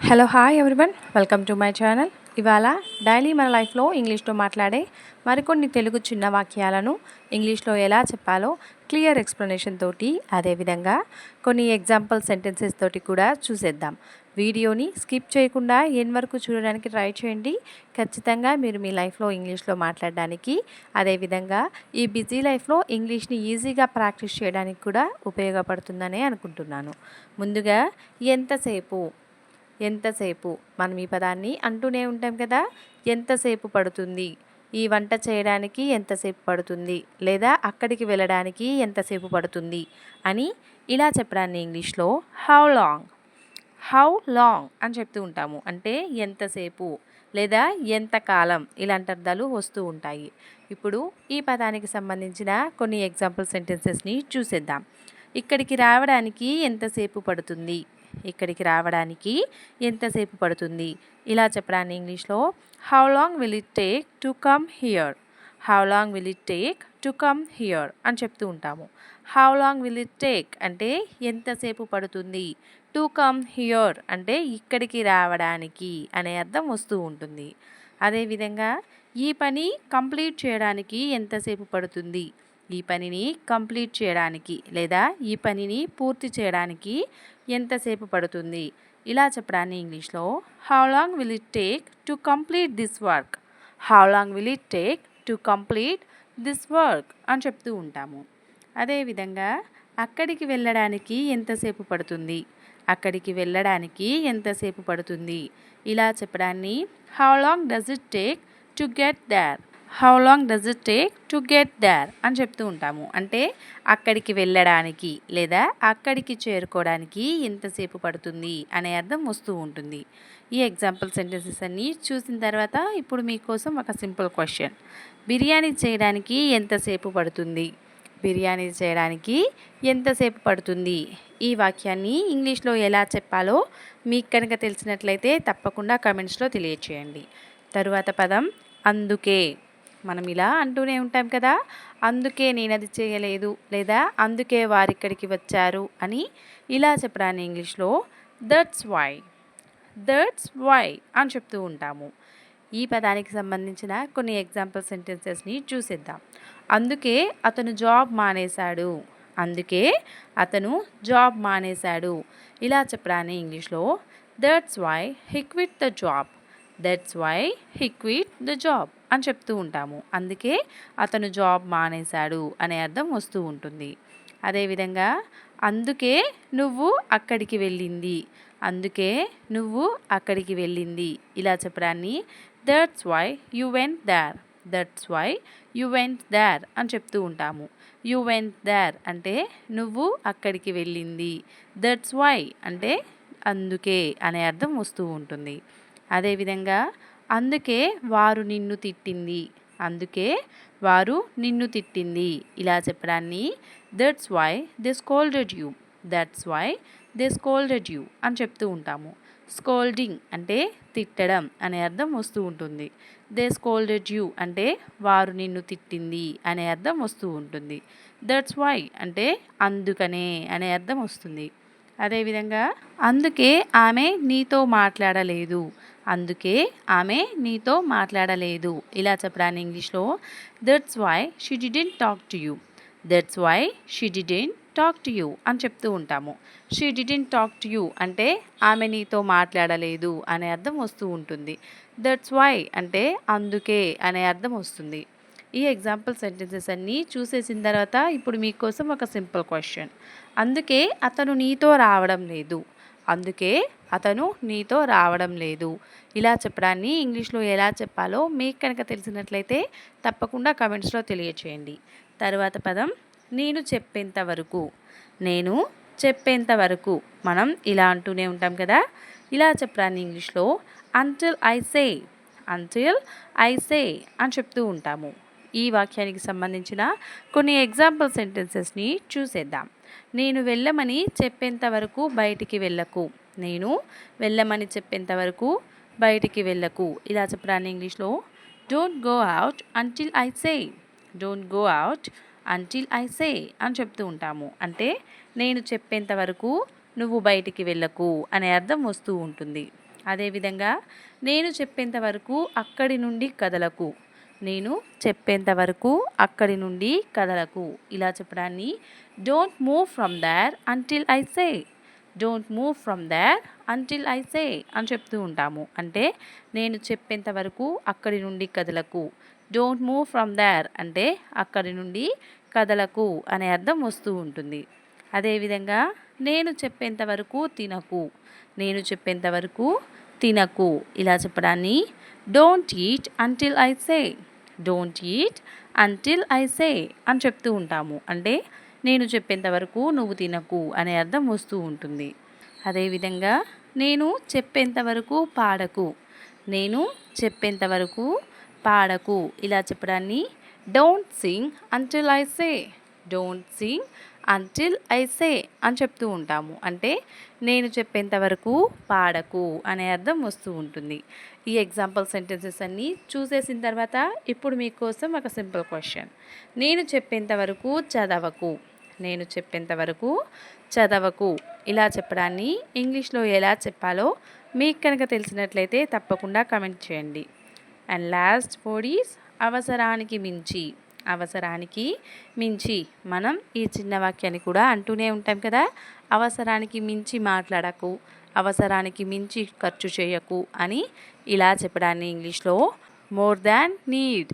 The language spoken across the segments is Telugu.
Hello hi everyone welcome to my channel ఇవాళ డైలీ మన లైఫ్లో ఇంగ్లీష్లో మాట్లాడే మరికొన్ని తెలుగు చిన్న వాక్యాలను ఇంగ్లీష్లో ఎలా చెప్పాలో క్లియర్ ఎక్స్ప్లెనేషన్ తోటి అదేవిధంగా కొన్ని ఎగ్జాంపుల్ సెంటెన్సెస్ తోటి కూడా చూసేద్దాం. వీడియోని స్కిప్ చేయకుండా ఎన్ వరకు చూడడానికి ట్రై చేయండి. ఖచ్చితంగా మీరు మీ లైఫ్లో ఇంగ్లీష్లో మాట్లాడడానికి అదేవిధంగా ఈ బిజీ లైఫ్లో ఇంగ్లీష్ని ఈజీగా ప్రాక్టీస్ చేయడానికి కూడా ఉపయోగపడుతుందనే అనుకుంటున్నాను. ముందుగా ఎంతసేపు ఎంతసేపు? మనం ఈ పదాన్ని అంటూనే ఉంటాం కదా? ఎంతసేపు పడుతుంది? ఈ వంట చేయడానికి ఎంతసేపు పడుతుంది? లేదా అక్కడికి వెళ్ళడానికి ఎంతసేపు పడుతుంది? అని ఇలా చెప్పడాన్ని ఇంగ్లీష్లో హౌ లాంగ్? హౌ లాంగ్ అని చెప్తూ ఉంటాము. అంటే ఎంతసేపు? లేదా ఎంతకాలం? ఇలాంటి అర్థాలు వస్తూ ఉంటాయి. ఇప్పుడు ఈ పదానికి సంబంధించిన కొన్ని ఎగ్జాంపుల్ సెంటెన్సెస్ని చూసేద్దాం. ఇక్కడికి రావడానికి ఎంతసేపు పడుతుంది? ఇక్కడికి రావడానికి ఎంతసేపు పడుతుంది? ఇలా చెప్పడానికి ఇంగ్లీష్లో how long will it take to come here how long will it take to come here అని చెప్తూ ఉంటాము. How long will it take అంటే ఎంతసేపు పడుతుంది? టు కమ్ హియర్ అంటే ఇక్కడికి రావడానికి అనే అర్థం వస్తూ ఉంటుంది. అదేవిధంగా ఈ పని కంప్లీట్ చేయడానికి ఎంతసేపు పడుతుంది? ఈ పనిని కంప్లీట్ చేయడానికి లేదా ఈ పనిని పూర్తి చేయడానికి ఎంతసేపు పడుతుంది? ఇలా చెప్పడాన్ని ఇంగ్లీష్లో how long will it take to complete this work how long will it take to complete this work అని చెప్తూ ఉంటాము. అదేవిధంగా అక్కడికి వెళ్ళడానికి ఎంతసేపు పడుతుంది? అక్కడికి వెళ్ళడానికి ఎంతసేపు పడుతుంది? ఇలా చెప్పడాన్ని how long does it take to get there how long does it take to get there అని చెప్తూ ఉంటాము. అంటే అక్కడికి వెళ్ళడానికి లేదా అక్కడికి చేరుకోవడానికి ఎంతసేపు పడుతుంది అనే అర్థం వస్తూ ఉంటుంది. ఈ ఎగ్జాంపుల్ సెంటెన్సెస్ అన్నీ చూసిన తర్వాత ఇప్పుడు మీకోసం ఒక సింపుల్ క్వశ్చన్ బిర్యానీ చేయడానికి ఎంతసేపు పడుతుంది? బిర్యానీ చేయడానికి ఎంతసేపు పడుతుంది? ఈ వాక్యాన్ని ఇంగ్లీష్లో ఎలా చెప్పాలో మీకు కనుక తెలిసినట్లయితే తప్పకుండా కమెంట్స్లో తెలియచేయండి. తరువాత పదం అందుకే. మనం ఇలా అంటూనే ఉంటాం కదా. అందుకే నేను అది చేయలేదు లేదా అందుకే వారు ఇక్కడికి వచ్చారు అని ఇలా చెప్పడాన్ని ఇంగ్లీష్లో దట్స్ వై దట్స్ వై అని చెప్తూ ఉంటాము. ఈ పదానికి సంబంధించిన కొన్ని ఎగ్జాంపుల్ సెంటెన్సెస్ని చూసేద్దాం. అందుకే అతను జాబ్ మానేశాడు. అందుకే అతను జాబ్ మానేశాడు. ఇలా చెప్పడాన్ని ఇంగ్లీష్లో that's why he quit the job that's why he quit the job అని చెప్తూ ఉంటాము. అందుకే అతను జాబ్ మానేశాడు అనే అర్థం వస్తూ ఉంటుంది. అదేవిధంగా అందుకే నువ్వు అక్కడికి వెళ్ళింది. అందుకే నువ్వు అక్కడికి వెళ్ళింది. ఇలా చెప్పడాన్ని that's why you went there that's why you went there అని చెప్తూ ఉంటాము. యు వెంట్ దార్ అంటే నువ్వు అక్కడికి వెళ్ళింది. దట్స్ వై అంటే అందుకే అనే అర్థం వస్తూ ఉంటుంది. అదేవిధంగా అందుకే వారు నిన్ను తిట్టింది. అందుకే వారు నిన్ను తిట్టింది. ఇలా చెప్పడాన్ని that's why they scolded you that's why they scolded you అని చెప్తూ ఉంటాము. స్కోల్డింగ్ అంటే తిట్టడం అనే అర్థం వస్తూ ఉంటుంది. దే స్కోల్డెడ్ యూ అంటే వారు నిన్ను తిట్టింది అనే అర్థం వస్తూ ఉంటుంది. దట్స్ వై అంటే అందుకనే అనే అర్థం వస్తుంది. అదేవిధంగా అందుకే ఆమె నీతో మాట్లాడలేదు. అందుకే ఆమె నీతో మాట్లాడలేదు. ఇలా చెప్పడాన్ని ఇంగ్లీష్లో that's why she didn't talk to you that's why she didn't talk to you అని చెప్తూ ఉంటాము. She didn't talk to you అంటే ఆమె నీతో మాట్లాడలేదు అనే అర్థం వస్తూ ఉంటుంది. దట్స్ వై అంటే అందుకే అనే అర్థం వస్తుంది. ఈ ఎగ్జాంపుల్ సెంటెన్సెస్ అన్నీ చూసేసిన తర్వాత ఇప్పుడు మీకోసం ఒక సింపుల్ క్వశ్చన్. అందుకే అతను నీతో రావడం లేదు. అందుకే అతను నీతో రావడం లేదు. ఇలా చెప్పడాన్ని ఇంగ్లీష్లో ఎలా చెప్పాలో మీకు కనుక తెలిసినట్లయితే తప్పకుండా కమెంట్స్లో తెలియచేయండి. తర్వాత పదం నేను చెప్పేంత వరకు. నేను చెప్పేంత వరకు. మనం ఇలా అంటూనే ఉంటాం కదా. ఇలా చెప్పడాన్ని ఇంగ్లీష్లో until I say until I say అని చెప్తూ ఉంటాము. ఈ వాక్యానికి సంబంధించిన కొన్ని ఎగ్జాంపుల్ సెంటెన్సెస్ని చూసేద్దాం. నేను వెళ్ళమని చెప్పేంత వరకు బయటికి వెళ్ళకు. నేను వెళ్ళమని చెప్పేంత వరకు బయటికి వెళ్ళకు. ఇలా చెప్పడాన్ని ఇంగ్లీష్లో don't go out until I say don't go out until I say అని చెప్తూ ఉంటాము. అంటే నేను చెప్పేంత వరకు నువ్వు బయటికి వెళ్ళకు అనే అర్థం వస్తూ ఉంటుంది. అదేవిధంగా నేను చెప్పేంత వరకు అక్కడి నుండి కదలకు. నేను చెప్పేంత వరకు అక్కడి నుండి కదలకు. ఇలా చెప్పడాన్ని don't move from there until I say don't move from there until I say అని చెప్తూ ఉంటాము. అంటే నేను చెప్పేంత వరకు అక్కడి నుండి కదలకు. డోంట్ మూవ్ ఫ్రమ్ దార్ అంటే అక్కడి నుండి కదలకు అనే అర్థం వస్తూ ఉంటుంది. అదేవిధంగా నేను చెప్పేంత వరకు తినకు. నేను చెప్పేంత వరకు తినకు. ఇలా చెప్పడాన్ని don't eat until I say don't eat until I say అని చెప్తూ ఉంటాము. అంటే నేను చెప్పేంత వరకు నువ్వు తినకు అనే అర్థం వస్తూ ఉంటుంది. అదేవిధంగా నేను చెప్పేంత వరకు పాడకు నేను చెప్పేంత వరకు పాడకు ఇలా చెప్పడాన్ని don't sing until I say don't sing until I say అని చెప్తూ ఉంటాము. అంటే నేను చెప్పేంత వరకు పాడకు అనే అర్థం వస్తూ ఉంటుంది. ఈ ఎగ్జాంపుల్ సెంటెన్సెస్ అన్నీ చూసేసిన తర్వాత ఇప్పుడు మీకోసం ఒక సింపుల్ క్వశ్చన్ నేను చెప్పేంత వరకు చదవకు. నేను చెప్పేంత వరకు చదవకు. ఇలా చెప్పడాన్ని ఇంగ్లీష్లో ఎలా చెప్పాలో మీకు కనుక తెలిసినట్లయితే తప్పకుండా కమెంట్ చేయండి. అండ్ లాస్ట్ ఫోర్ అవసరానికి మించి. అవసరానికి మించి మనం ఈ చిన్న వాక్యాన్ని కూడా అంటూనే ఉంటాం కదా. అవసరానికి మించి మాట్లాడకు అవసరానికి మించి ఖర్చు చేయకు అని ఇలా చెప్పడాన్ని ఇంగ్లీష్లో more than need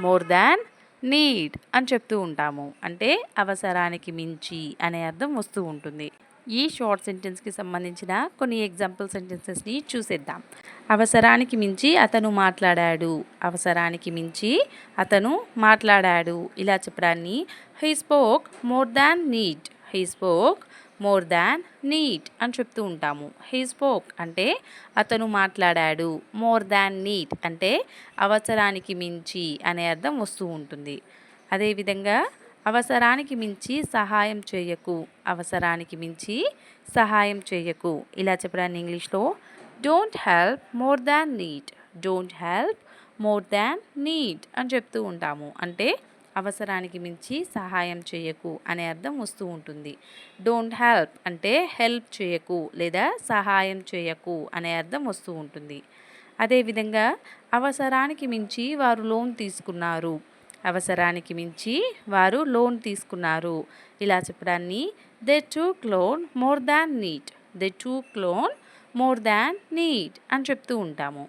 more than need అని చెప్తూ ఉంటాము. అంటే అవసరానికి మించి అనే అర్థం వస్తూ ఉంటుంది. ఈ షార్ట్ సెంటెన్స్కి సంబంధించిన కొన్ని ఎగ్జాంపుల్ సెంటెన్సెస్ని చూసేద్దాం. అవసరానికి మించి అతను మాట్లాడాడు. అవసరానికి మించి అతను మాట్లాడాడు. ఇలా చెప్పడాన్ని he spoke more than need he spoke more than need అని చెప్తూ ఉంటాము. హీ స్పోక్ అంటే అతను మాట్లాడాడు. మోర్ దాన్ నీట్ అంటే అవసరానికి మించి అనే అర్థం వస్తూ ఉంటుంది. అదేవిధంగా అవసరానికి మించి సహాయం చేయకు. అవసరానికి మించి సహాయం చేయకు. ఇలా చెప్పడాన్ని ఇంగ్లీష్లో don't help more than need don't help more than need అని చెప్తూ ఉంటాము. అంటే అవసరానికి మించి సహాయం చేయకు అనే అర్థం వస్తూ ఉంటుంది. డోంట్ హెల్ప్ అంటే హెల్ప్ చేయకు లేదా సహాయం చేయకు అనే అర్థం వస్తూ ఉంటుంది. అదేవిధంగా అవసరానికి మించి వారు లోన్ తీసుకున్నారు. అవసరానికి మించి వారు లోన్ తీసుకున్నారు. ఇలా చెప్పడాన్ని they took loan more than need they took loan more than need అని చెప్తూ ఉంటాము.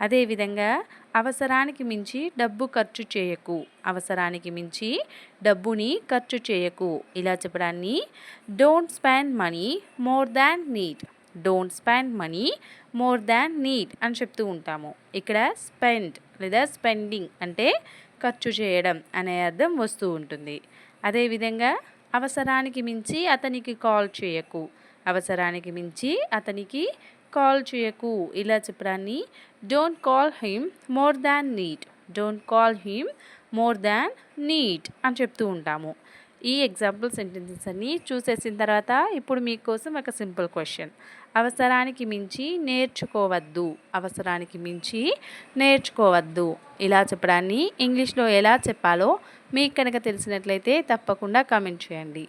అదేవిధంగా అవసరానికి మించి డబ్బు ఖర్చు చేయకు. అవసరానికి మించి డబ్బుని ఖర్చు చేయకు. ఇలా చెప్పడాన్ని don't spend money more than need don't spend money more than need అని చెప్తూ ఉంటాము. ఇక్కడ స్పెండ్ లేదా స్పెండింగ్ అంటే ఖర్చు చేయడం అనే అర్థం వస్తూ ఉంటుంది. అదేవిధంగా అవసరానికి మించి అతనికి కాల్ చేయకు. అవసరానికి మించి అతనికి కాల్ చేయకు. ఇలా చెప్పడాన్ని don't call him more than need don't call him more than need అని చెప్తూ ఉంటాము. ఈ ఎగ్జాంపుల్ సెంటెన్సెస్ అన్ని చూసేసిన తర్వాత ఇప్పుడు మీకోసం ఒక సింపుల్ క్వశ్చన్. అవసరానికి మించి నేర్చుకోవద్దు. అవసరానికి మించి నేర్చుకోవద్దు. ఇలా చెప్పడాన్ని ఇంగ్లీష్లో ఎలా చెప్పాలో మీకు కనుక తెలిసినట్లయితే తప్పకుండా కామెంట్ చేయండి.